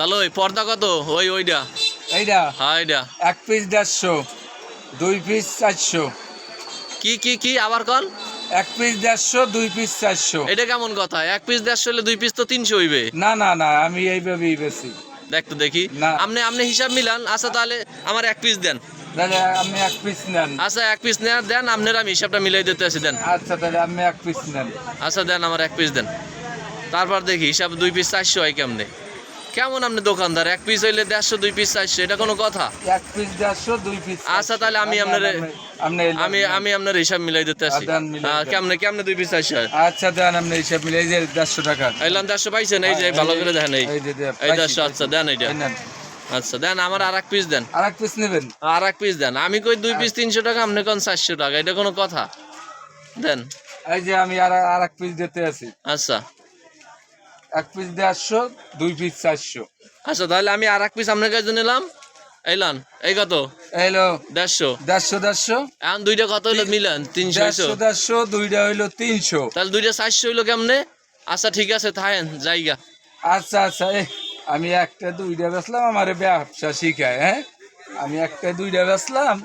তাহলে ওই পর্দা কত? ওই ওইটা এইটা হ্যাঁ এইটা এক পিস দেড়শো দুই পিস চারশো। কি কি কি? আবার কল। এক পিস দেড়শো দুই পিস চারশো। এটা কেমন কথা? এক পিস দেড়শো হলে দুই পিস তো তিনশো হইবে। না না না আমি এইভাবেই বেশি। দেখ তো দেখি। না। আপনি আপনি হিসাব মিলান। আচ্ছা তাহলে আমার এক পিস দেন। তাহলে আপনি এক পিস নেন। আচ্ছা এক পিস নেন দেন। আপনার আমি হিসাবটা মিলাই দিতে আছি দেন। আচ্ছা তাহলে আপনি এক পিস নেন। আচ্ছা দেন আমার এক পিস দেন। তারপর দেখি হিসাব দুই পিস চারশো হয় কেমনে? কেমন আপনি দোকানদার? এক পিস হইলে দেড়শো দুই পিস চারশো এটা কোনো কথা? এক পিস দেড়শো দুই পিস আচ্ছা, তাহলে আমি আপনারে- আপনি আমি আমি আপনার হিসাব মিলাই দিতে মিলাই হ্যাঁ। কেমনে কেমনে দুই পিস চারশো? আচ্ছা দেন আপনি হিসাব মিলে এই যে দেড়শো টাকা। এলাম দেড়শো পাইছেন এই যে ভালো করে দেখেন এই এই দেড়শো আচ্ছা দেন এইটা। আচ্ছা দেন আমার আর এক পিস দেন। আর এক পিস নেবেন? আর এক পিস দেন। আমি কই দুই পিস তিনশো টাকা আপনি কোন চারশো টাকা? এটা কোনো কথা? দেন। এই যে আমি আর আর এক পিস দিতে আছি আচ্ছা। এক পিস দেড়শো দুই পিস চারশো। আচ্ছা তাহলে আমি আর এক পিস আপনার কাছে নিলাম। এইলান এই কত? এইলো দেড়শো। দেড়শো দেড়শো। এখন দুইটা কত হইল মিলান? তিনশো দেড়শো দেড়শো দুইটা হইল তিনশো। তাহলে দুইটা চারশো হইল কেমনে? আচ্ছা ঠিক আছে থাকেন জায়গা। আচ্ছা আচ্ছা আমি একটা দুইটা বেচলাম আমার ব্যবসা শিখায় হ্যাঁ? আমি একটা দুইটা বেচলাম